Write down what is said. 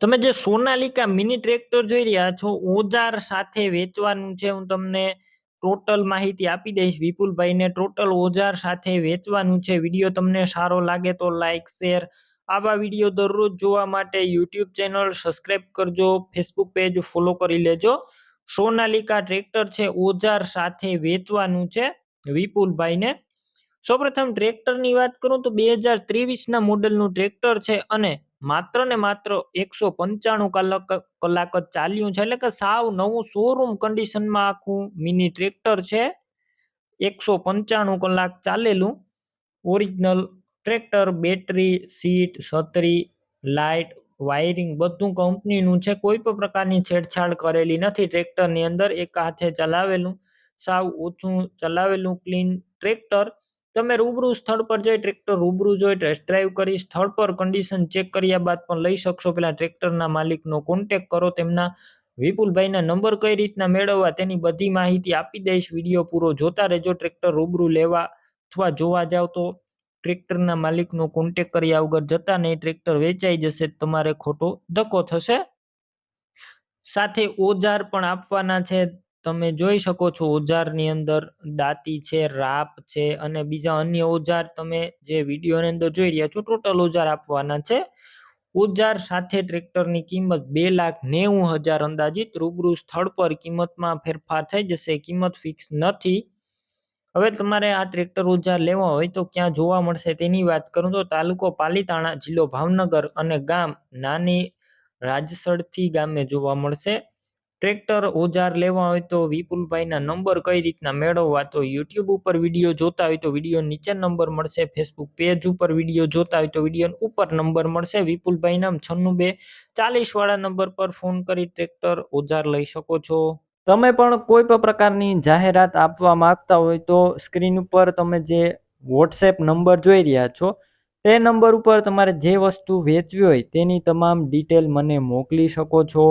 તમે જે Sonalika mini tractor જોઈ રહ્યા છો, ઓજાર સાથે વેચવાનું છે, હું તમને ટોટલ માહિતી આપી દઈશ. વિપુલભાઈને ટોટલ ઓજાર સાથે વેચવાનું છે. વીડિયો તમને સારો લાગે તો લાઈક, શેર. આવા વીડિયો દરરોજ જોવા માટે યુટ્યુબ ચેનલ સબસ્ક્રાઈબ કરજો, ફેસબુક પેજ ફોલો કરી લેજો. સોનાલિકા ટ્રેક્ટર છે, ઓજાર સાથે વેચવાનું છે વિપુલભાઈને. સૌપ્રથમ ટ્રેક્ટરની વાત કરું તો બે હજાર ત્રેવીસના મોડલનું ટ્રેક્ટર છે અને માત્ર ને માત્ર એકસો પંચાણું કલાક કલાક જ ચાલ્યું છે. એટલે કે સાવ નવું શોરૂમ કન્ડિશનમાં આખું મિની ટ્રેક્ટર છે. એકસો પંચાણું કલાક ચાલેલું. ઓરિજિનલ ટ્રેક્ટર બેટરી સીટ છત્રી લાઇટ વાયરિંગ બધું કંપનીનું છે. કોઈ પણ પ્રકારની છેડછાડ કરેલી નથી. ટ્રેક્ટરની અંદર એક હાથે ચલાવેલું. સાવ ઓછું ચલાવેલું ક્લીન ટ્રેક્ટર તમે રૂબરૂ સ્થળ પર જઈ ટ્રેક્ટર રૂબરૂ જોઈ ટેસ્ટ ડ્રાઈવ કરી, સ્થળ પર કન્ડિશન ચેક કર્યા બાદ પણ લઈ શકશો. પેલા ટ્રેક્ટરના માલિકનો કોન્ટેક કરો, તેમના વિપુલભાઈના નંબર કઈ રીતના મેળવવા તેની બધી માહિતી આપી દઈશ. વીડિયો પૂરો જોતા રહેજો, ટ્રેક્ટર રૂબરૂ લેવા અથવા જોવા જાવ તો ટ્રેક્ટરના માલિકનો કોન્ટેક કર્યા વગર જતા નહીં, ટ્રેક્ટર વેચાઈ જશે, તમારે ખોટો ધક્કો થશે. સાથે ઓજાર પણ આપવાના છે. તમે જોઈ શકો છો ઓજારની અંદર દાંતી છે, રાપ છે અને બીજા અન્ય ઓજાર તમે જે વિડીયોની અંદર જોઈ રહ્યા છો, ટોટલ ઓજાર આપવાના છે. ઓજાર સાથે ટ્રેક્ટરની કિંમત બે લાખ નેવું હજાર અંદાજિત, રૂબરૂ સ્થળ પર કિંમતમાં ફેરફાર થઈ જશે, કિંમત ફિક્સ નથી. હવે તમારે આ ટ્રેક્ટર ઓજાર લેવા હોય તો ક્યાં જોવા મળશે તેની વાત કરું તો તાલુકો પાલીતાણા, જિલ્લો ભાવનગર અને ગામ નાની રાજસરથી ગામે જોવા મળશે. ટ્રેક્ટર ઓજાર લેવા હોય તો વિપુલભાઈના નંબર કઈ રીતના મેળવવા? તો યુટ્યુબ ઉપર વીડિયો જોતા હોય તો વીડિયો નીચે નંબર મળશે. ફેસબુક પેજ ઉપર વીડિયો જોતા હોય તો વીડિયો ઉપર નંબર મળશે. વિપુલભાઈ નામ છન્નું બે ચાલીસ વાળા નંબર પર ફોન કરી ટ્રેક્ટર ઓજાર લઈ શકો છો. તમે પણ કોઈ પણ પ્રકારની જાહેરાત આપવા માંગતા હોય તો સ્ક્રીન ઉપર તમે જે વોટ્સએપ નંબર જોઈ રહ્યા છો, તે નંબર ઉપર તમારે જે વસ્તુ વેચવી હોય તેની તમામ ડિટેલ મને મોકલી શકો છો.